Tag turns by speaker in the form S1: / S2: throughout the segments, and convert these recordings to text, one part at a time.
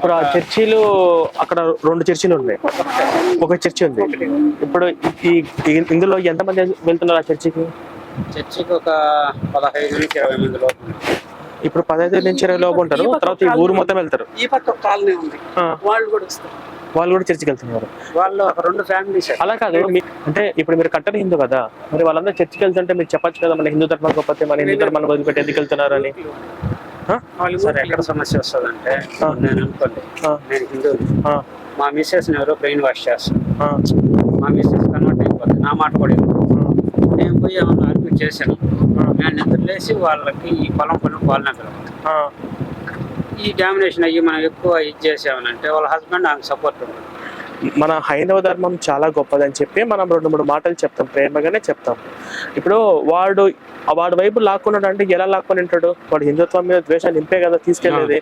S1: ఇప్పుడు ఆ చర్చిలు అక్కడ రెండు చర్చిలు ఉన్నాయి. ఒక చర్చి ఉంది. ఇప్పుడు ఈ ఇందులో ఎంతమంది వెళ్తున్నారు ఆ చర్చికి?
S2: చర్చికి ఒక పదహైదు నుంచి ఇరవై మంది లోపు
S1: ఇప్పుడు పదహైదు నుంచి ఇరవై లోపు ఉంటారు. తర్వాత ఈ ఊరు మొత్తం వెళ్తారు.
S3: ఈ పక్క ఒక కాలనీ ఉంది. వాళ్ళు కూడా వస్తారు.
S1: వాళ్ళు కూడా చర్చికి వెళ్తున్నారు.
S2: వాళ్ళు ఒక రెండు ఫ్యామిలీస్
S1: అలా కాదు. అంటే ఇప్పుడు మీరు కట్టని హిందూ కదా. మరి వాళ్ళందరూ చర్చికి వెళ్తుంటే మీరు చెప్పొచ్చు కదా మన హిందూ ధర్మం గొప్పతే మన హిందూ ధర్మాన్ని వదిలిపెట్టి ఎందుకు వెళ్తున్నారు అని?
S2: సార్ ఎక్కడ సమస్య వస్తుందంటే. నేను అనుకోండి. నేను హిందూ. మా మిస్సెస్ ఎవరో బ్రెయిన్ వాష్ చేస్తాను మా మిస్సెస్ కన్వర్ట్ అయిపోతుంది నా మాట కూడా. నేను పోయి ఏమన్నా అర్పి చేశాను. నేను నిద్రలేసి వాళ్ళకి ఈ పొలం పనులు పాలనగలం. ఈ డామినేషన్ అయ్యి మనం ఎక్కువ ఇది చేసామనంటే వాళ్ళ హస్బెండ్ ఆమె సపోర్ట్ ఉంటుంది
S1: మన హైందవ ధర్మం చాలా గొప్పదని చెప్పి మనం రెండు మూడు మాటలు చెప్తాం ప్రేమగానే చెప్తాం. ఇప్పుడు వాడు వాడు వైపు లాక్కున్నాడు అంటే ఎలా లాక్కొని ఉంటాడు? వాడు హిందుత్వం మీద ద్వేషాన్ని నింపే కదా తీసుకెళ్ళేది.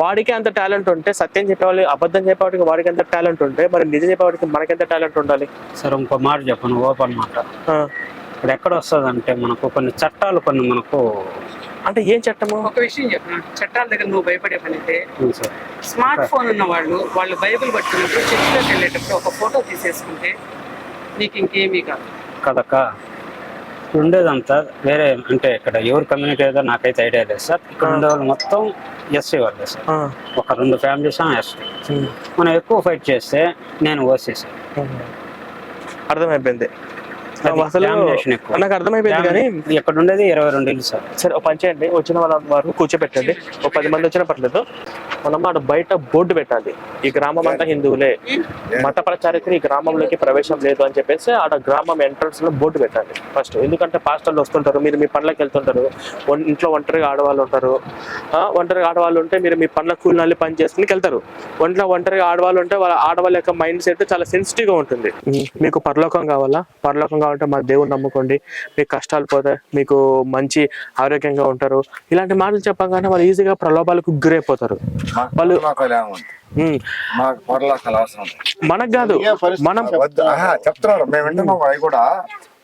S1: వాడికి అంత టాలెంట్ ఉంటే సత్యం చెప్పేవాళ్ళు అబద్ధం చెప్పేవాడికి వాడికి ఎంత టాలెంట్ ఉంటే మరి నిజం చెప్పేవాడికి మనకి ఎంత టాలెంట్ ఉండాలి?
S2: సరే ఇంకో మాట చెప్పను ఓపెన్ మాట. ఇప్పుడు ఎక్కడ వస్తుందంటే మనకు కొన్ని చట్టాలు కొన్ని మనకు
S1: అంటే ఏం చట్టము?
S3: ఒక విషయం చెప్పిన? చట్టాల దగ్గర నువ్వు భయపడే పని అయితే స్మార్ట్ ఫోన్ ఉన్న వాళ్ళు వాళ్ళు బైబిల్ పట్టుకున్నప్పుడు చర్చిలోకి వెళ్ళేటప్పుడు ఒక ఫోటో తీసేసుకుంటే నీకు ఇంకేమీ కాదు.
S2: కదక్క. ఉండేదంతా వేరే అంటే ఇక్కడ ఎవరు కమ్యూనిటీ ఏదో నాకైతే ఐడియా లేదు సార్. ఇక్కడ ఉండే వాళ్ళు మొత్తం ఎస్సీ వాళ్ళే సార్. ఒక రెండు ఫ్యామిలీస్ ఎస్టీ మనం ఎక్కువ ఫైట్ చేస్తే నేను ఓసీ సార్.
S1: అర్థమైపోయింది. నాకు అర్థమైపోయింది కానీ
S2: ఇక్కడ ఉండేది ఇరవై రెండు ఇల్లు సార్.
S1: సరే ఒక పని చేయండి. వచ్చిన వాళ్ళ వారు కూర్చోబెట్టండి. ఒక పది మంది వచ్చినా పర్లేదు. మనం ఆడ బయట బోర్డు పెట్టాలి. ఈ గ్రామం అంతా హిందువులే. మత ప్రచారకులు ఈ గ్రామంలోకి ప్రవేశం లేదు అని చెప్పేసి ఆడ గ్రామం ఎంట్రన్స్లో బోర్డు పెట్టాలి. ఫస్ట్ ఎందుకంటే పాస్టర్లు వస్తుంటారు మీరు మీ పనులకు వెళ్తుంటారు. ఇంట్లో ఒంటరిగా ఆడవాళ్ళు ఉంటారు. ఆ, ఒంటరిగా ఆడవాళ్ళు ఉంటే మీరు మీ పనుల కూలినాలి పని చేసుకుని వెళ్తారు. ఒంట్లో ఒంటరిగా ఆడవాళ్ళు ఉంటే వాళ్ళ ఆడవాళ్ళ యొక్క మైండ్ సెట్ చాలా సెన్సిటివ్గా ఉంటుంది. మీకు పరలోకం కావాలా? పరలోకం కావాలంటే మా దేవుడు నమ్ముకోండి. మీకు కష్టాలు పోతాయి మీకు మంచి ఆరోగ్యంగా ఉంటారు. ఇలాంటి మాటలు చెప్పగానే వాళ్ళు ఈజీగా ప్రలోభాలకు గురైపోతారు.
S4: మాకు
S1: వాళ్ళు- మనకు కాదు మనం
S4: చెప్తున్నారు. మేము వింటున్నాం అవి కూడా.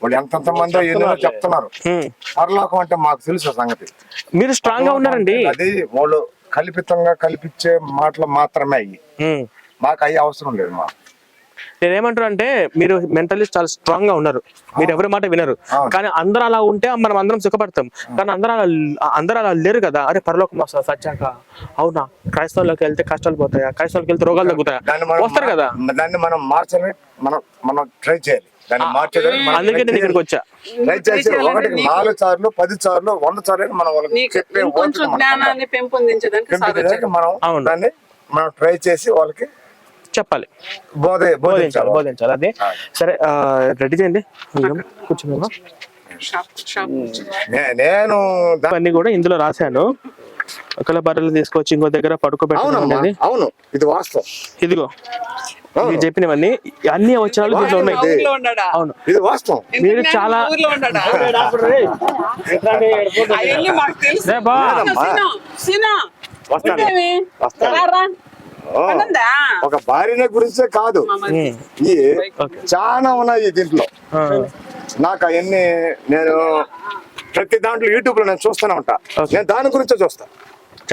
S4: వాళ్ళు ఎంతెంత మంది ఎన్నో చెప్తున్నారు. పరలోకం అంటే మాకు తెలుసు సంగతి.
S1: మీరు స్ట్రాంగ్గా ఉన్నారండి.
S4: అది వాళ్ళు కల్పితంగా కల్పించే మాటలు మాత్రమే అయ్యి. మాకు అయ్యి అవసరం లేదు మాకు.
S1: నేనేమంటారు అంటే మీరు మెంటలీ చాలా స్ట్రాంగ్గా ఉన్నారు. మీరు ఎవరి మాట వినరు. కానీ అందరూ అలా ఉంటే మనం అందరం సుఖపడతాం. కానీ అందరూ అలా అందరూ అలా లేరు కదా. అరే పరలోకం వస్తుంది సచ్చాక. అవునా? క్రైస్తవులోకి వెళ్తే కష్టాలు పోతాయా? క్రైస్తవులకి వెళ్తే రోగాలు తగ్గుతాయా?
S4: దాన్ని మనం
S1: వస్తారు కదా.
S4: దాన్ని మనం మార్చాలి మనం మనం ట్రై చేయాలి.
S1: అందుకే నేను ఇక్కడికి వచ్చా.
S4: ట్రై చేసి ఒకటి నాలుగు సార్లు పది సార్లు వంద సార్లు వాళ్ళకి చెప్పే. దాన్ని మనం ట్రై చేసి వాళ్ళకి
S1: చెప్పాలి.
S4: బోధ
S1: బోధించాలి.
S4: బోధించాలి
S1: అదే. సరే రెడీ చేయండి. కూర్చున్నామా
S4: నేను
S1: అన్ని కూడా ఇందులో రాశాను. ఒకళ్ళ బర్రెలు తీసుకొచ్చి ఇంకో దగ్గర పడుకోబెట్టడం అనేది
S4: అవును. ఇది వాస్తవం.
S1: ఇదిగో. మీరు చెప్పినవన్నీ అన్ని వచ్చినాలు దీంట్లో ఉన్నాయి. అవును.
S4: ఇది వాస్తవం.
S1: మీరు చాలా-
S4: వస్తాను. ఒక భార్యనే గురించే కాదు. ఈ
S1: ఓకే.
S4: చాలా ఉన్నాయి దీంట్లో. నాకు అవన్నీ నేను ప్రతి దాంట్లో యూట్యూబ్లో నేను చూస్తూనే ఉంటా. నేను దాని గురించే చూస్తా.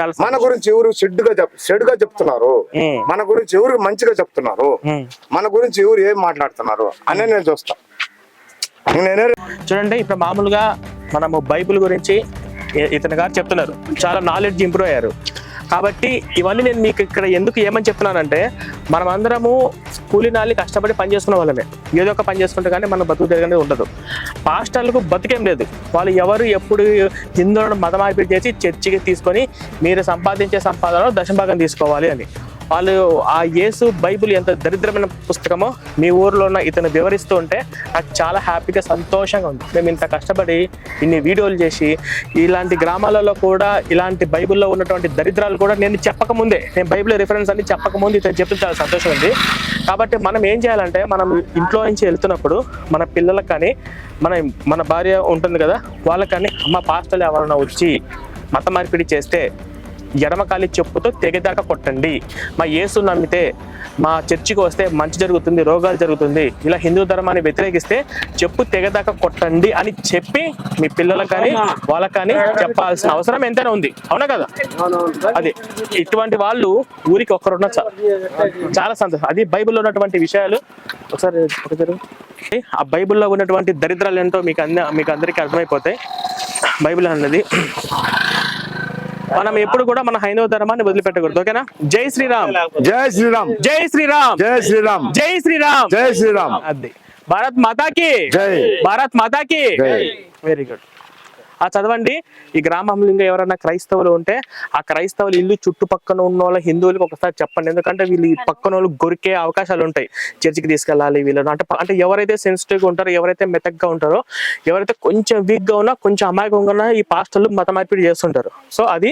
S1: చాలా
S4: మన గురించి ఎవరు చెడ్డుగా చెడుగా చెప్తున్నారు. మన గురించి ఎవరు మంచిగా చెప్తున్నారు. మన గురించి ఎవరు ఏం మాట్లాడుతున్నారు? అనే నేను చూస్తా. నేనే
S1: చూడండి ఇప్పుడు మామూలుగా మనము బైబిల్ గురించి ఇతని గారు చెప్తున్నారు. చాలా నాలెడ్జ్ ఇంప్రూవ్ అయ్యారు. కాబట్టి ఇవన్నీ నేను మీకు ఇక్కడ ఎందుకు ఏమని చెప్తున్నానంటే మనం అందరము కూలినాలి కష్టపడి పని చేసుకున్న వాళ్ళమే. ఏదో ఒక పని చేసుకుంటే కానీ మన బతుకు తిరగనే ఉండదు. పాస్టర్లకు బతికేం లేదు. వాళ్ళు ఎవరు ఎప్పుడు హిందువులను మతమార్పిడి చేసి చర్చికి తీసుకొని మీరు సంపాదించే సంపాదనలో దశభాగం తీసుకోవాలి అని. వాళ్ళు ఆ యేసు బైబిల్ ఎంత దరిద్రమైన పుస్తకమో మీ ఊర్లో ఉన్న ఇతను వివరిస్తూ ఉంటే నాకు చాలా హ్యాపీగా సంతోషంగా ఉంది. మేము ఇంత కష్టపడి ఇన్ని వీడియోలు చేసి ఇలాంటి గ్రామాలలో కూడా ఇలాంటి బైబిల్లో ఉన్నటువంటి దరిద్రాలు కూడా నేను చెప్పకముందే. నేను బైబిల్ రిఫరెన్స్ అని చెప్పకముందు ఇతను చెప్తే చాలా సంతోషం ఉంది. కాబట్టి మనం ఏం చేయాలంటే మనం ఇంట్లో నుంచి వెళ్తున్నప్పుడు మన పిల్లలకు కానీ మన మన భార్య ఉంటుంది కదా వాళ్ళకి కానీ అమ్మ పాస్టర్లు ఎవరైనా వచ్చి మత మార్పిడి చేస్తే ఎడమకాలి చెప్పుతో తెగదాకా కొట్టండి. మా యేసు నమ్మితే మా చర్చికి వస్తే మంచి జరుగుతుంది రోగాలు జరుగుతుంది. ఇలా హిందూ ధర్మాన్ని వ్యతిరేకిస్తే చెప్పు తెగదాకా కొట్టండి అని చెప్పి మీ పిల్లలకు కానీ వాళ్ళకి కానీ చెప్పాల్సిన అవసరం ఎంతైనా ఉంది. అవునా కదా? అది ఇటువంటి వాళ్ళు ఊరికి ఒక్కరున్న చాలా సంతోషం. అది బైబిల్లో ఉన్నటువంటి విషయాలు. ఒకసారి ఒకసారి ఆ బైబిల్లో ఉన్నటువంటి దరిద్రాలు ఏంటో మీకు అన్ని మీకు అందరికీ అర్థమైపోతాయి. బైబిల్ అన్నది మనం ఎప్పుడు కూడా మన హైందవ ధర్మాన్ని వదిలిపెట్టకూడదు ఓకేనా? జై శ్రీరామ్.
S4: జై శ్రీరామ్.
S1: జై శ్రీరామ్.
S4: జై శ్రీరామ్.
S1: జై శ్రీరామ్.
S4: జై శ్రీరామ్.
S1: అది. భారత్ మాతాకి. భారత్ మాతాకి. వెరీ గుడ్ ఆ చదవండి. ఈ గ్రామంలో ఇంకా ఎవరైనా క్రైస్తవులు ఉంటే ఆ క్రైస్తవులు ఇల్లు చుట్టుపక్కన ఉన్న వాళ్ళ హిందువులకు ఒకసారి చెప్పండి. ఎందుకంటే వీళ్ళు ఈ పక్కన వాళ్ళు గొరికే అవకాశాలు ఉంటాయి. చర్చికి తీసుకెళ్ళాలి వీళ్ళని. అంటే అంటే ఎవరైతే సెన్సిటివ్గా ఉంటారో ఎవరైతే మెతగ్గా ఉంటారో ఎవరైతే కొంచెం వీక్గా ఉన్నా కొంచెం అమాయకంగా ఉన్నా ఈ పాస్టర్లు మత మార్పిడి చేస్తుంటారు. సో అది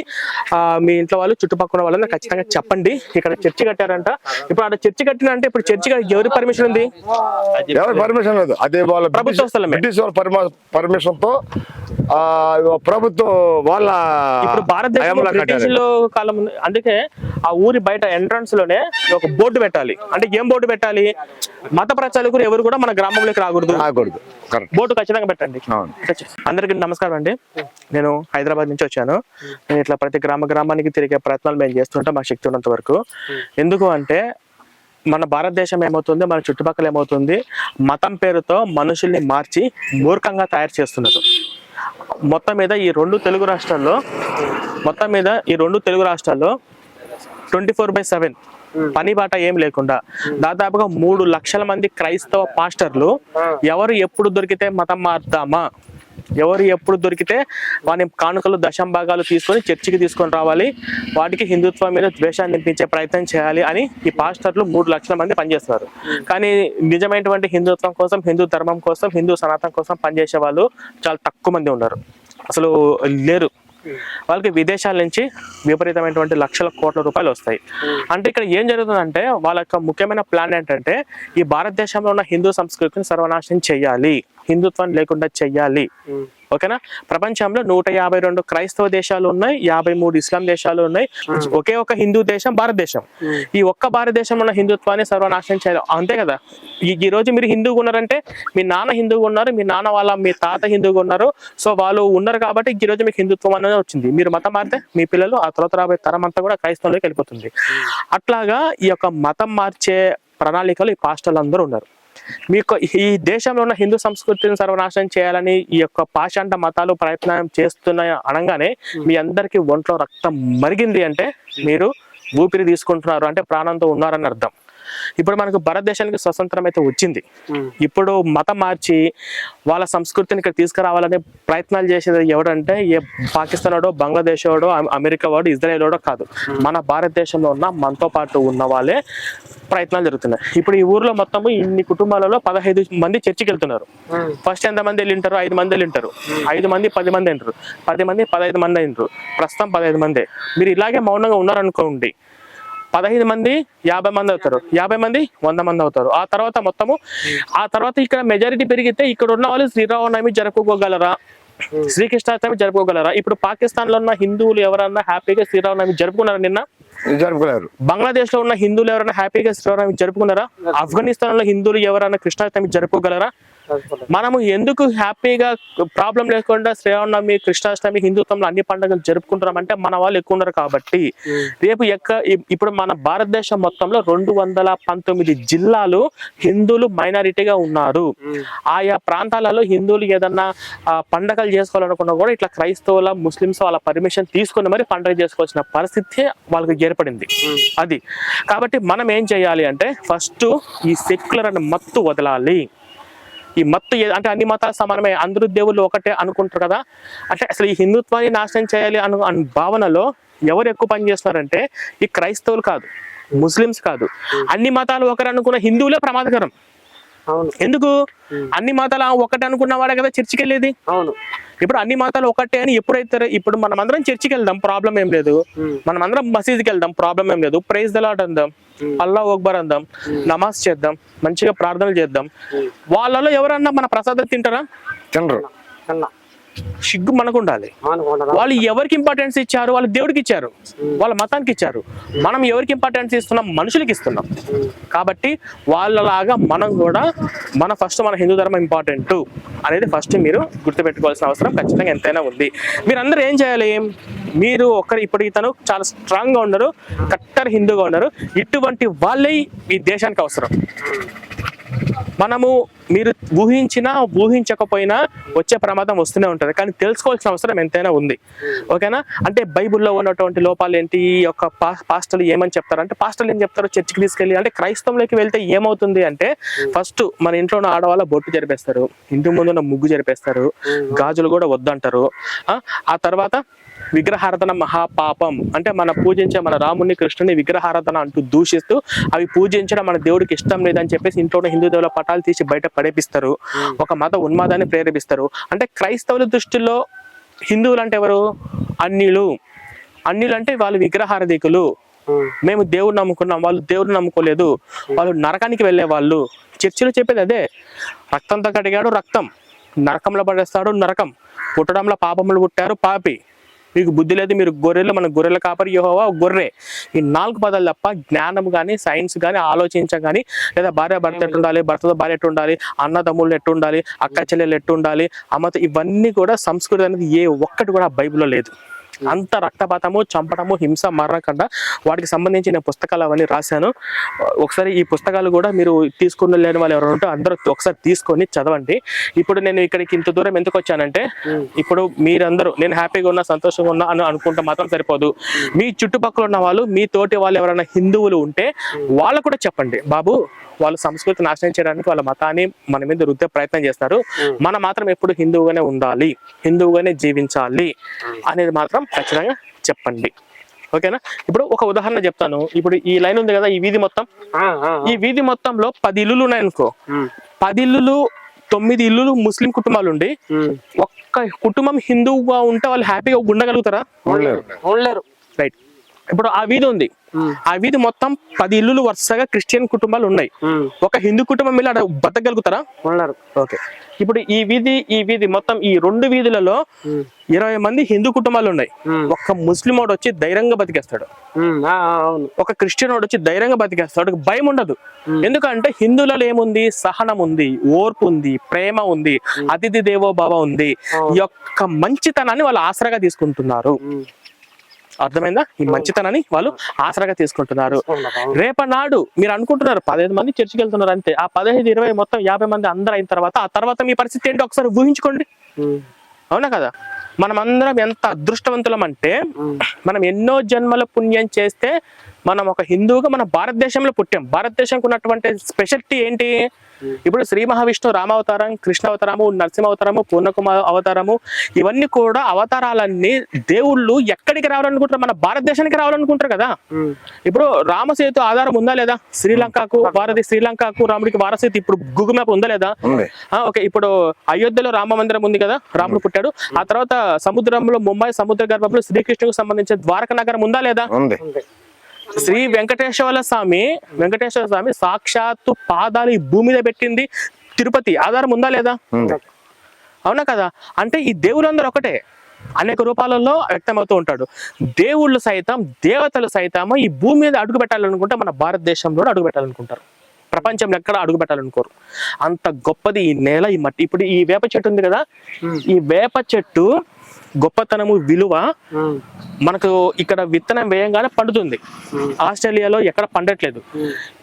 S1: ఆ, మీ ఇంట్లో వాళ్ళు చుట్టుపక్కల వాళ్ళని ఖచ్చితంగా చెప్పండి. ఇక్కడ చర్చి కట్టారంట. ఇప్పుడు అక్కడ చర్చి కట్టినంటే ఇప్పుడు చర్చి ఎవరి పర్మిషన్ ఉంది?
S4: ఎవరి పర్మిషన్ లేదు. అదే వాళ్ళ
S1: ప్రభుత్వ స్థలమే.
S4: బ్రిటిష్ వాళ్ళ పర్మిషన్తో ఆ ప్రభుత్వం వాళ్ళ
S1: ఇప్పుడు భారతదేశంలో కాలం. అందుకే ఆ ఊరి బయట ఎంట్రన్స్లోనే ఒక బోర్డు పెట్టాలి. అంటే ఏం బోర్డు పెట్టాలి? మత ప్రచారకులు ఎవరు కూడా మన గ్రామంలోకి రాకూడదు.
S4: రాకూడదు.
S1: బోర్డు ఖచ్చితంగా పెట్టండి. అందరికీ నమస్కారం అండి. నేను హైదరాబాద్ నుంచి వచ్చాను. నేను ఇట్లా ప్రతి గ్రామ గ్రామానికి తిరిగే ప్రయత్నాలు మేము చేస్తుంటాం మా శక్తి ఉన్నంత వరకు. ఎందుకు అంటే మన భారతదేశం ఏమవుతుంది? మన చుట్టుపక్కల ఏమవుతుంది? మతం పేరుతో మనుషుల్ని మార్చి మూర్ఖంగా తయారు చేస్తున్నారు. మొత్తం మీద ఈ రెండు తెలుగు రాష్ట్రాల్లో మొత్తం మీద ఈ రెండు తెలుగు రాష్ట్రాల్లో ట్వంటీ ఫోర్ బై సెవెన్ పని బాట ఏం లేకుండా దాదాపుగా మూడు లక్షల మంది క్రైస్తవ పాస్టర్లు ఎవరు ఎప్పుడు దొరికితే మతం మారుతామా? ఎవరు ఎప్పుడు దొరికితే వాని కానుకలు దశం భాగాలు తీసుకొని చర్చికి తీసుకొని రావాలి. వాటికి హిందుత్వం మీద ద్వేషాన్ని నింపించే ప్రయత్నం చేయాలి అని ఈ పాస్టర్లు మూడు లక్షల మంది పనిచేస్తున్నారు. కానీ నిజమైనటువంటి హిందుత్వం కోసం హిందూ ధర్మం కోసం హిందూ సనాతనం కోసం పనిచేసే వాళ్ళు చాలా తక్కువ మంది ఉన్నారు. అసలు లేరు. వాళ్ళకి విదేశాల నుంచి విపరీతమైనటువంటి లక్షల కోట్ల రూపాయలు వస్తాయి. అంటే ఇక్కడ ఏం జరుగుతుందంటే వాళ్ళ యొక్క ముఖ్యమైన ప్లాన్ ఏంటంటే ఈ భారతదేశంలో ఉన్న హిందూ సంస్కృతిని సర్వనాశనం చెయ్యాలి హిందుత్వాన్ని లేకుండా చెయ్యాలి ఓకేనా? ప్రపంచంలో నూట యాభై రెండు క్రైస్తవ దేశాలు ఉన్నాయి యాభై మూడు ఇస్లాం దేశాలు ఉన్నాయి ఒకే ఒక హిందూ దేశం భారతదేశం. ఈ ఒక్క భారతదేశంలో ఉన్న హిందుత్వాన్ని సర్వనాశనం చేయాలి. అంతే కదా? ఈ ఈ రోజు మీరు హిందువుగా ఉన్నారంటే మీ నాన్న హిందువుగా ఉన్నారు మీ నాన్న వాళ్ళ మీ తాత హిందువుగా ఉన్నారు. సో వాళ్ళు ఉన్నారు కాబట్టి ఈ రోజు మీకు హిందుత్వం అనేది వచ్చింది. మీరు మతం మారితే మీ పిల్లలు ఆ తర్వాత రాబోయే తరం అంతా కూడా క్రైస్తవంలోకి వెళ్ళిపోతుంది. అట్లాగా ఈ యొక్క మతం మార్చే ప్రణాళికలు ఈ పాస్టర్లు అందరూ ఉన్నారు. మీకు ఈ దేశంలో ఉన్న హిందూ సంస్కృతిని సర్వనాశనం చేయాలని ఈ యొక్క పాషాండ మతాలు ప్రయత్నం చేస్తున్నాయి అనగానే మీ అందరికీ ఒంట్లో రక్తం మరిగింది అంటే మీరు ఊపిరి తీసుకుంటున్నారు అంటే ప్రాణంతో ఉన్నారని అర్థం. ఇప్పుడు మనకు భారతదేశానికి స్వతంత్రం అయితే వచ్చింది. ఇప్పుడు మతం మార్చి వాళ్ళ సంస్కృతిని ఇక్కడ తీసుకురావాలనే ప్రయత్నాలు చేసేది ఎవడంటే ఏ పాకిస్తాన్ వాడో బంగ్లాదేశ్ వాడో అమె- అమెరికా వాడు ఇజ్రాయెల్ వాడో కాదు మన భారతదేశంలో ఉన్న మనతో పాటు ఉన్న వాళ్ళే ప్రయత్నాలు జరుగుతున్నాయి. ఇప్పుడు ఈ ఊర్లో మొత్తము ఇన్ని కుటుంబాలలో పదహైదు మంది చర్చికి వెళ్తున్నారు. ఫస్ట్ ఎంత మంది వెళ్ళింటారు? ఐదు మంది వెళ్ళింటారు. ఐదు మంది పది మంది అంటారు పది మంది పదహైదు మంది అయినరు. ప్రస్తుతం పదహైదు మంది. మీరు ఇలాగే మౌనంగా ఉన్నారనుకోండి పదహైదు మంది యాభై మంది అవుతారు. యాభై మంది వంద మంది అవుతారు. ఆ తర్వాత మొత్తము ఆ తర్వాత ఇక్కడ మెజారిటీ పెరిగితే ఇక్కడ ఉన్న వాళ్ళు శ్రీరామనవమి జరుపుకోగలరా? శ్రీకృష్ణాష్టమి జరుపుకోగలరా? ఇప్పుడు పాకిస్తాన్లో ఉన్న హిందువులు ఎవరన్నా హ్యాపీగా శ్రీరామనవమి జరుపుకున్నారా నిన్న?
S4: జరుపుకోలేరు.
S1: బంగ్లాదేశ్లో ఉన్న హిందువులు ఎవరైనా హ్యాపీగా శ్రీరామనవమి జరుపుకున్నారా? ఆఫ్ఘనిస్తాన్లో హిందువులు ఎవరైనా కృష్ణాష్టమి జరుపుకోగలరా? మనము ఎందుకు హ్యాపీగా ప్రాబ్లం లేకుండా శ్రీరామనవమి కృష్ణాష్టమి హిందుత్వంలో అన్ని పండుగలు జరుపుకుంటున్నాం అంటే మన వాళ్ళు ఎక్కువ ఉన్నారు కాబట్టి రేపు ఎక్క ఇప్పుడు మన భారతదేశం మొత్తంలో రెండు వందల పంతొమ్మిది జిల్లాలు హిందువులు మైనారిటీగా ఉన్నారు. ఆయా ప్రాంతాలలో హిందువులు ఏదన్నా పండగలు చేసుకోవాలనుకున్నా కూడా ఇట్లా క్రైస్తవుల ముస్లిమ్స్ వాళ్ళ పర్మిషన్ తీసుకుని మరి పండగ చేసుకోవాల్సిన పరిస్థితి వాళ్ళకి ఏర్పడింది. అది. కాబట్టి మనం ఏం చేయాలి అంటే ఫస్ట్ ఈ సెక్యులర్ అనే మత్తు వదలాలి. ఈ మత్తు అంటే అన్ని మతాలు సమానమే అందరూ దేవుళ్ళు ఒకటే అనుకుంటారు కదా. అంటే అసలు ఈ హిందుత్వాన్ని నాశనం చేయాలి అను భావనలో ఎవరు ఎక్కువ పని చేస్తున్నారంటే ఈ క్రైస్తవులు కాదు ముస్లిమ్స్ కాదు. అన్ని మతాలు ఒకరు అనుకున్న హిందువులే ప్రమాదకరం. ఎందుకు? అన్ని మతాలు ఒకటే అనుకున్న వాడే కదా చర్చికి వెళ్ళేది
S3: అవును.
S1: ఇప్పుడు అన్ని మతాలు ఒకటే అని ఎప్పుడైతే ఇప్పుడు మనం అందరం చర్చికి వెళ్దాం ప్రాబ్లం ఏం లేదు. మనం అందరం మసీద్కి వెళ్దాం ప్రాబ్లం ఏం లేదు. ప్రైజ్ దలాట్ అందాం. అల్లా ఓక్బర్ అందాం. నమాజ్ చేద్దాం. మంచిగా ప్రార్థనలు చేద్దాం. వాళ్ళలో ఎవరన్నా మన ప్రసాదం తింటారా?
S4: తినరు.
S1: సిగ్గు మనకు ఉండాలి. వాళ్ళు ఎవరికి ఇంపార్టెన్స్ ఇచ్చారు? వాళ్ళు దేవుడికి ఇచ్చారు. వాళ్ళ మతానికి ఇచ్చారు. మనం ఎవరికి ఇంపార్టెన్స్ ఇస్తున్నాం? మనుషులకి ఇస్తున్నాం. కాబట్టి వాళ్ళలాగా మనం కూడా మన ఫస్ట్ మన హిందూ ధర్మం ఇంపార్టెంట్ అనేది ఫస్ట్ మీరు గుర్తుపెట్టుకోవాల్సిన అవసరం ఖచ్చితంగా ఎంతైనా ఉంది. మీరు అందరూ ఏం చేయాలి? మీరు ఒకరు ఇప్పుడు ఇతను చాలా స్ట్రాంగ్గా ఉన్నారు కట్టర్ హిందూగా ఉన్నారు. ఇటువంటి వాళ్ళే ఈ దేశానికి అవసరం. మనము మీరు ఊహించినా ఊహించకపోయినా వచ్చే ప్రమాదం వస్తూనే ఉంటుంది. కానీ తెలుసుకోవాల్సిన అవసరం ఎంతైనా ఉంది. ఓకేనా? అంటే బైబిల్లో ఉన్నటువంటి లోపాలు ఏంటి? ఈ యొక్క పాస్టర్లు ఏమని చెప్తారు? అంటే పాస్టర్లు ఏం చెప్తారు? చర్చికి తీసుకెళ్ళి అంటే క్రైస్తవంలోకి వెళ్తే ఏమవుతుంది అంటే ఫస్ట్ మన ఇంట్లో ఉన్న ఆడవాళ్ళ బొట్టు జరిపేస్తారు. ఇంటి ముందున్న ముగ్గు జరిపేస్తారు. గాజులు కూడా వద్దంటారు. ఆ తర్వాత విగ్రహారాధన మహాపాపం. అంటే మన పూజించే మన రాముని కృష్ణుని విగ్రహారాధన అంటూ దూషిస్తూ అవి పూజించడం మన దేవుడికి ఇష్టం లేదని చెప్పేసి ఇంట్లో ఉన్న హిందూ దేవుల పటాలు తీసి బయట పడేపిస్తారు. ఒక మత ఉన్మాదాన్ని ప్రేరేపిస్తారు. అంటే క్రైస్తవుల దృష్టిలో హిందువులు అంటే ఎవరు? అన్యులు. అన్యులు అంటే వాళ్ళు విగ్రహారధికులు. మేము. దేవుడు నమ్ముకున్నాం. వాళ్ళు దేవుడు నమ్ముకోలేదు. వాళ్ళు నరకానికి వెళ్ళే వాళ్ళు. చర్చిలో చెప్పేది అదే. రక్తంతో కడిగాడు రక్తం. నరకంలో పడేస్తాడు నరకం. పుట్టడంలో పాపములు పుట్టారు పాపి. మీకు బుద్ధి లేదు మీరు గొర్రెలు మన గొర్రెల కాపరి యెహోవా గొర్రె. ఈ నాలుగు పదాలు తప్ప జ్ఞానం కానీ సైన్స్ కానీ ఆలోచించ కానీ లేదా భార్య భర్త ఎట్టుండాలి భర్తతో భార్య ఎట్టు ఉండాలి అన్నదమ్ముళ్ళు ఎట్టుండాలి అక్క చెల్లెలు ఎట్టుండాలి అమ్మతో ఇవన్నీ కూడా సంస్కృతి అనేది ఏ ఒక్కటి కూడా బైబిల్లో లేదు. అంత రక్తపాతము చంపడము హింస మరణకండ వాటికి సంబంధించిన పుస్తకాలు అవన్నీ రాశాను. ఒకసారి ఈ పుస్తకాలు కూడా మీరు తీసుకుని లేని వాళ్ళు ఎవరు ఉంటే అందరూ ఒకసారి తీసుకొని చదవండి. ఇప్పుడు నేను ఇక్కడికి ఇంత దూరం ఎందుకు వచ్చానంటే ఇప్పుడు మీరందరూ నేను హ్యాపీగా ఉన్నా సంతోషంగా ఉన్నా అని అనుకుంటే మాత్రం సరిపోదు. మీ చుట్టుపక్కల ఉన్న వాళ్ళు మీ తోటి వాళ్ళు ఎవరైనా హిందువులు ఉంటే వాళ్ళు కూడా చెప్పండి. బాబు వాళ్ళ సంస్కృతి నాశనం చేయడానికి వాళ్ళ మతాన్ని మన మీద రుద్దే ప్రయత్నం చేస్తారు. మనం మాత్రం ఎప్పుడు హిందువుగానే ఉండాలి హిందువుగానే జీవించాలి అనేది మాత్రం ఖచ్చితంగా చెప్పండి. ఓకేనా? ఇప్పుడు ఒక ఉదాహరణ చెప్తాను. ఇప్పుడు ఈ లైన్ ఉంది కదా ఈ వీధి మొత్తం? ఈ వీధి మొత్తంలో పది ఇల్లులు ఉన్నాయి అనుకో పది ఇల్లులు తొమ్మిది ఇల్లులు ముస్లిం కుటుంబాలు ఉండి ఒక్క కుటుంబం హిందువుగా ఉంటే వాళ్ళు హ్యాపీగా ఉండగలుగుతారా?
S2: ఉండలేరు.
S1: రైట్ ఇప్పుడు ఆ వీధి ఉంది. ఆ వీధి మొత్తం పది ఇల్లులు వరుసగా క్రిస్టియన్ కుటుంబాలు ఉన్నాయి. ఒక హిందూ కుటుంబం వెళ్ళి అక్కడ బతకగలుగుతారా?
S2: ఉండరు.
S1: ఓకే. ఇప్పుడు ఈ వీధి ఈ వీధి మొత్తం ఈ రెండు వీధులలో ఇరవై మంది హిందూ కుటుంబాలు ఉన్నాయి. ఒక్క ముస్లిం వాడు వచ్చి ధైర్యంగా బతికేస్తాడు. ఒక క్రిస్టియన్ వాడు వచ్చి ధైర్యంగా బతికేస్తాడు. భయం ఉండదు. ఎందుకంటే హిందువులలో ఏముంది? సహనం ఉంది ఓర్పు ఉంది ప్రేమ ఉంది అతిథి దేవో భవ ఉంది. ఈ యొక్క మంచితనాన్ని వాళ్ళు ఆసరాగా తీసుకుంటున్నారు. అర్థమైందా? ఈ మంచితనాన్ని వాళ్ళు ఆసరాగా తీసుకుంటున్నారు. రేపనాడు మీరు అనుకుంటున్నారు పదహైదు మంది చర్చికి వెళ్తున్నారు అంతే. ఆ పదహైదు ఇరవై మొత్తం యాభై మంది అందరూ అయిన తర్వాత ఆ తర్వాత మీ పరిస్థితి ఏంటో ఒకసారి ఊహించుకోండి. అవునా కదా? మనం అందరం ఎంత అదృష్టవంతులం అంటే మనం ఎన్నో జన్మల పుణ్యం చేస్తే మనం ఒక హిందువుగా మన భారతదేశంలో పుట్టాం. భారతదేశంకి ఉన్నటువంటి స్పెషాలిటీ ఏంటి? ఇప్పుడు శ్రీ మహావిష్ణు రామావతారం కృష్ణ అవతారము నరసింహ అవతారము పూర్ణకుమార్ అవతారము ఇవన్నీ కూడా అవతారాలన్నీ దేవుళ్ళు ఎక్కడికి రావాలనుకుంటారు? మన భారతదేశానికి రావాలనుకుంటారు కదా? ఇప్పుడు రామసేతు ఆధారం ఉందా లేదా? శ్రీలంకకు వారధి శ్రీలంకకు రాముడికి వారసేతు ఇప్పుడు గూగుల్ మ్యాప్ ఉందా లేదా? ఓకే ఇప్పుడు అయోధ్యలో రామ మందిరం ఉంది కదా? రాముడు పుట్టాడు. ఆ తర్వాత సముద్రంలో ముంబై సముద్ర గర్భంలో శ్రీకృష్ణుకు సంబంధించిన ద్వారక నగరం ఉందా లేదా?
S4: ఉంది.
S1: శ్రీ వెంకటేశ్వర స్వామి వెంకటేశ్వర స్వామి సాక్షాత్తు పాదాలు ఈ భూమి మీద పెట్టింది తిరుపతి. ఆధారం ఉందా లేదా? అవునా కదా? అంటే ఈ దేవులందరూ ఒకటే. అనేక రూపాలలో వ్యక్తమవుతూ ఉంటాడు. దేవుళ్ళు సైతం దేవతలు సైతం ఈ భూమి మీద అడుగు పెట్టాలనుకుంటే మన భారతదేశంలో అడుగు పెట్టాలనుకుంటారు. ప్రపంచంలో ఎక్కడ అడుగు పెట్టాలనుకోరు. అంత గొప్పది ఈ నేల ఈ మట్టి. ఇప్పుడు ఈ వేప చెట్టు ఉంది కదా? ఈ వేప చెట్టు గొప్పతనము విలువ మనకు ఇక్కడ విత్తనం వేయంగానే పండుతుంది. ఆస్ట్రేలియాలో ఎక్కడ పండట్లేదు.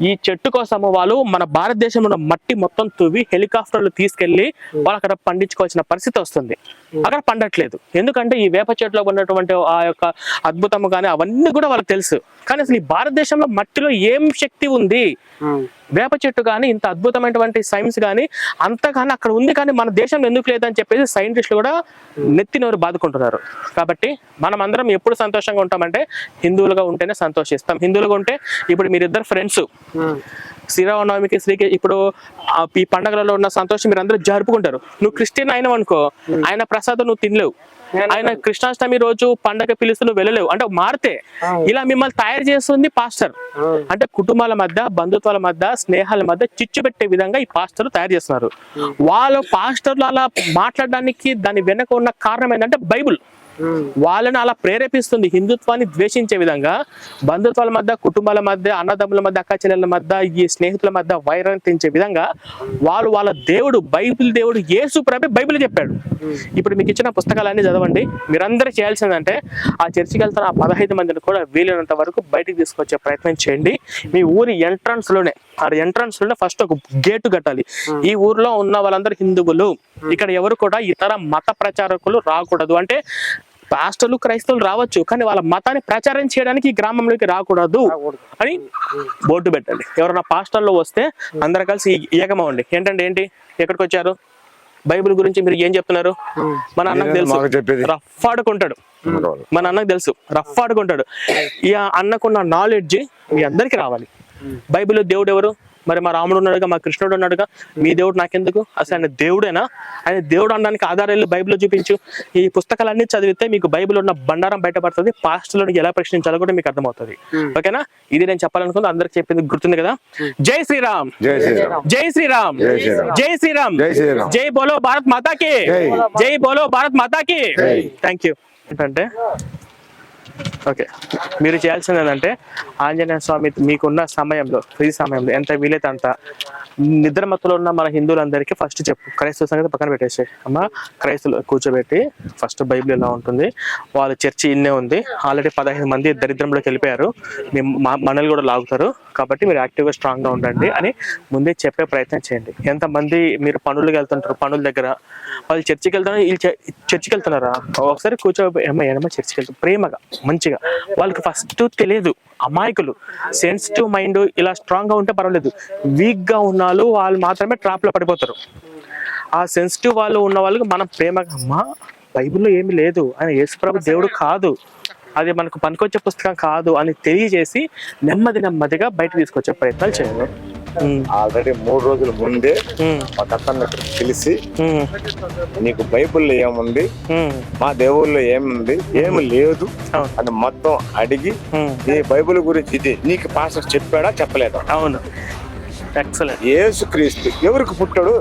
S1: ఈ చెట్టు కోసము వాళ్ళు మన భారతదేశంలో ఉన్న మట్టి మొత్తం తువ్వి హెలికాప్టర్లు తీసుకెళ్ళి వాళ్ళు అక్కడ పండించుకోవాల్సిన పరిస్థితి వస్తుంది. అక్కడ పండట్లేదు. ఎందుకంటే ఈ వేప చెట్టులో ఉన్నటువంటి ఆ యొక్క అద్భుతము కానీ అవన్నీ కూడా వాళ్ళకి తెలుసు. కానీ అసలు ఈ భారతదేశంలో మట్టిలో ఏం శక్తి ఉంది? వేప చెట్టు కానీ ఇంత అద్భుతమైనటువంటి సైన్స్ కానీ అంత కానీ అక్కడ ఉంది కానీ మన దేశంలో ఎందుకు లేదని చెప్పేసి సైంటిస్టులు కూడా నెత్తినోరు బాదుకుంటున్నారు. కాబట్టి మనం అందరం ఎప్పుడు సంతోషంగా ఉంటామంటే హిందువులుగా ఉంటేనే సంతోషిస్తాం. హిందువులుగా ఉంటే ఇప్పుడు మీరిద్దరు ఫ్రెండ్స్ శ్రీరామనవమికి శ్రీకి ఇప్పుడు ఈ పండగలలో ఉన్న సంతోషం మీరు అందరూ జరుపుకుంటారు. నువ్వు క్రిస్టియన్ అయినావు అనుకో ఆయన ప్రసాదం నువ్వు తినలేవు. ఆయన కృష్ణాష్టమి రోజు పండగ నువ్వు వెళ్ళలేవు. అంటే మారితే ఇలా మిమ్మల్ని తయారు చేస్తుంది పాస్టర్. అంటే కుటుంబాల మధ్య బంధుత్వాల మధ్య స్నేహాల మధ్య చిచ్చు పెట్టే విధంగా ఈ పాస్టర్లు తయారు చేస్తున్నారు. వాళ్ళ పాస్టర్లు అలా మాట్లాడడానికి దాని వెనక ఉన్న కారణం ఏంటంటే బైబుల్. వాళ్ళని అలా ప్రేరేపిస్తుంది హిందుత్వాన్ని ద్వేషించే విధంగా బంధుత్వాల మధ్య కుటుంబాల మధ్య అన్నదమ్ముల మధ్య అక్క చెల్లెల మధ్య ఈ స్నేహితుల మధ్య వైరం తెంచే విధంగా వాళ్ళు వాళ్ళ దేవుడు బైబిల్ దేవుడు యేసు ప్రభు బైబిల్ చెప్పాడు. ఇప్పుడు మీకు ఇచ్చిన పుస్తకాలన్నీ చదవండి. మీరందరూ చేయాల్సిందంటే ఆ చర్చికి వెళ్తున్న ఆ పదహైదు మందిని కూడా వీలైనంత వరకు బయటికి తీసుకొచ్చే ప్రయత్నం చేయండి. మీ ఊరి ఎంట్రన్స్లోనే ఆ ఎంట్రన్స్లోనే ఫస్ట్ ఒక గేటు కట్టాలి. ఈ ఊర్లో ఉన్న వాళ్ళందరూ హిందువులు. ఇక్కడ ఎవరు కూడా ఇతర మత ప్రచారకులు రాకూడదు. అంటే పాస్టర్లు క్రైస్తవులు రావచ్చు కానీ వాళ్ళ మతాన్ని ప్రచారం చేయడానికి ఈ గ్రామంలోకి రాకూడదు. అని బోర్డు పెట్టండి. ఎవరైనా పాస్టర్లు వస్తే అందరం కలిసి ఏకమవ్వండి ఏంటంటే ఏంటి? ఎక్కడికి వచ్చారు? బైబిల్ గురించి మీరు ఏం చెప్తున్నారు? మన అన్నకు తెలుసు? రఫ్ ఆడుకుంటాడు. మన అన్నకు తెలుసు. రఫ్ ఆడుకుంటాడు. ఈ అన్నకున్న నాలెడ్జ్ మీ అందరికి రావాలి. బైబిల్లో దేవుడు ఎవరు? మరి మా రాముడు ఉన్నాడుగా మా కృష్ణుడు ఉన్నాడుగా మీ దేవుడు నాకెందుకు? అసలు ఆయన దేవుడేనా? ఆయన దేవుడు అనడానికి ఆధారాలు బైబిల్లో చూపించు. ఈ పుస్తకాలన్నీ చదివితే మీకు బైబిల్ ఉన్న బండారం బయటపడుతుంది. పాస్టులను ఎలా ప్రశ్నించాలో కూడా మీకు అర్థమవుతుంది. ఓకేనా? ఇది నేను చెప్పాలనుకుంది అందరికి చెప్పింది గుర్తుంది కదా? జై శ్రీరామ్.
S4: జై శ్రీరామ్.
S1: జై శ్రీరామ్.
S4: జై శ్రీరామ్.
S1: జై శ్రీరామ్.
S4: జై శ్రీరామ్.
S1: జై బోలో భారత్ మాతాకి.
S4: జై.
S1: జై బోలో భారత్ మాతాకి. థ్యాంక్ యూ ఏంటంటే ఓకే. మీరు చేయాల్సింది ఏంటంటే ఆంజనేయ స్వామి మీకున్న సమయంలో ఫ్రీ సమయంలో ఎంత వీలైతే అంత నిద్రమత్తులో ఉన్న మన హిందువులందరికీ ఫస్ట్ చెప్పు. క్రైస్తవ సంగతి పక్కన పెట్టేసి అమ్మ క్రైస్తవులు కూర్చోబెట్టి ఫస్ట్ బైబిల్ ఎలా ఉంటుంది? వాళ్ళ చర్చి ఇన్నే ఉంది. ఆల్రెడీ పదహైదు మంది దరిద్రంలోకి వెళ్ళిపోయారు. మా మనల్ని కూడా లాగుతారు. కాబట్టి మీరు యాక్టివ్గా స్ట్రాంగ్గా ఉండండి అని ముందే చెప్పే ప్రయత్నం చేయండి. ఎంతమంది మీరు పనులకు వెళ్తుంటారు పనుల దగ్గర? వాళ్ళు చర్చికి వెళ్తున్నారు వీళ్ళు చర్చికి వెళ్తున్నారా? ఒకసారి కూర్చో ఏమో చర్చికి వెళ్తారు ప్రేమగా మంచిగా. వాళ్ళకి ఫస్ట్ తెలియదు అమాయకులు. సెన్సిటివ్ మైండ్ ఇలా స్ట్రాంగ్గా ఉంటే పర్వాలేదు. వీక్గా ఉన్నాళ్ళు ఉన్న వాళ్ళు వాళ్ళు మాత్రమే ట్రాప్లో పడిపోతారు. ఆ సెన్సిటివ్ వాళ్ళు ఉన్న వాళ్ళకి మనం ప్రేమగా అమ్మా బైబిల్లో ఏమి లేదు. ఆయన యేసుప్రభు దేవుడు కాదు. అది మనకు పనికొచ్చే పుస్తకం కాదు అని తెలియజేసి నెమ్మది నెమ్మదిగా బయట తీసుకొచ్చే ప్రయత్నాలు చేయాలి.
S4: ఆల్రెడీ మూడు రోజుల ముందే
S1: ఉమ్,
S4: ఒక అతన్ని పిలిచి
S1: ఉమ్,
S4: నీకు బైబిల్లో ఏముంది? మా దేవుళ్ళలో ఏముంది? ఏమి లేదు. అని మొత్తం అడిగి నీ బైబిల్ గురించి ఇది నీకు పాస్టర్ చెప్పాడా చెప్పలేదా?
S1: అవును. ఎక్సలెంట్
S4: యేసు క్రీస్తు ఎవరికి పుట్టాడు?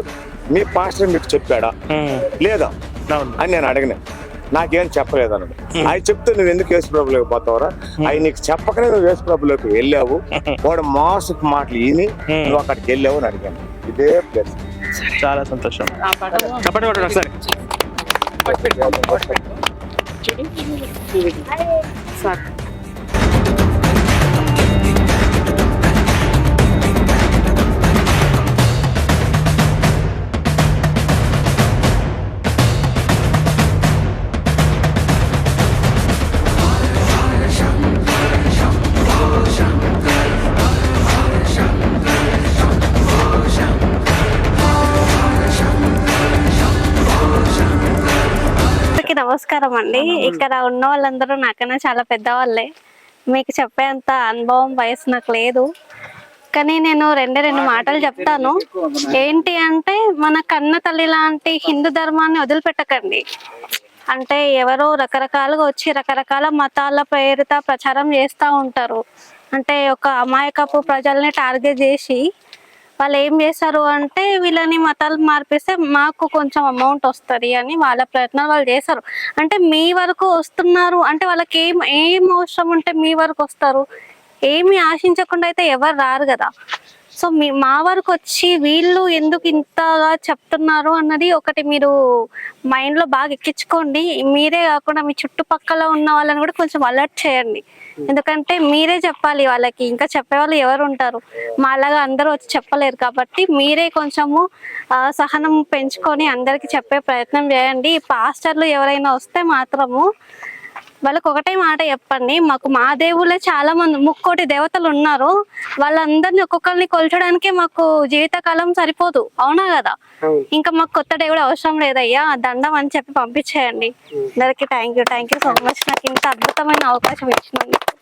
S4: మీ పాస్టర్ మీకు చెప్పాడా? లేదా?
S1: అవును.
S4: అని నేను అడిగిన. నాకేం చెప్పలేదు అన్నాడు ఆయన చెప్తే నువ్వు ఎందుకు యేసు ప్రభులోకి పోతావరా? ఆయన నీకు చెప్పకనే నువ్వు యేసు ప్రభులోకి వెళ్ళావు. వాడు మాసుకు మాటలు విని నువ్వు అక్కడికి వెళ్ళావు అని అడిగాను. ఇదే ప్లేస్
S1: చాలా సంతోషం. చెప్పండి ఒకసారి
S3: సార్.
S5: నమస్కారం అండి. ఇక్కడ ఉన్న వాళ్ళందరూ నాకన్నా చాలా పెద్దవాళ్ళే. మీకు చెప్పేంత అనుభవం వయసు నాకు లేదు. కానీ నేను రెండే రెండు మాటలు చెప్తాను. ఏంటి అంటే మన కన్న తల్లి లాంటి హిందూ ధర్మాన్ని వదిలిపెట్టకండి. అంటే ఎవరో రకరకాలుగా వచ్చి రకరకాల మతాల పేరిట ప్రచారం చేస్తూ ఉంటారు. అంటే ఒక అమాయకపు ప్రజల్ని టార్గెట్ చేసి వాళ్ళు ఏం చేస్తారు అంటే వీళ్ళని మతాలు మార్పిస్తే మాకు కొంచెం అమౌంట్ వస్తుంది అని వాళ్ళ ప్రయత్నాలు వాళ్ళు చేస్తారు అంటే మీ వరకు వస్తున్నారు అంటే వాళ్ళకి ఏం ఏం అవసరం ఉంటే మీ వరకు వస్తారు? ఏమి ఆశించకుండా అయితే ఎవరు రారు కదా. సో మీ మా వరకు వచ్చి వీళ్ళు ఎందుకు ఇంతగా చెప్తున్నారు అన్నది ఒకటి మీరు మైండ్లో బాగా ఎక్కించుకోండి. మీరే కాకుండా మీ చుట్టుపక్కల ఉన్న వాళ్ళని కూడా కొంచెం అలర్ట్ చేయండి. ఎందుకంటే మీరే చెప్పాలి వాళ్ళకి. ఇంకా చెప్పేవాళ్ళు ఎవరు ఉంటారు? మాలాగా అందరూ వచ్చి చెప్పలేరు కాబట్టి మీరే కొంచెము సహనం పెంచుకొని అందరికి చెప్పే ప్రయత్నం చేయండి. పాస్టర్లు ఎవరైనా వస్తే మాత్రము వాళ్ళకి ఒకటే మాట చెప్పండి. మాకు మా దేవుళ్ళే చాలా మంది ముక్కోటి దేవతలు ఉన్నారు. వాళ్ళందరినీ ఒక్కొక్కరిని కొల్చడానికే మాకు జీవితకాలం సరిపోదు. అవునా కదా? ఇంకా మాకు కొత్త దేవుడు అవసరం లేదయ్యా. దండం అని చెప్పి పంపించేయండి. అందరికి thank you thank you so much నాకు ఇంత అద్భుతమైన అవకాశం ఇచ్చినందుకు.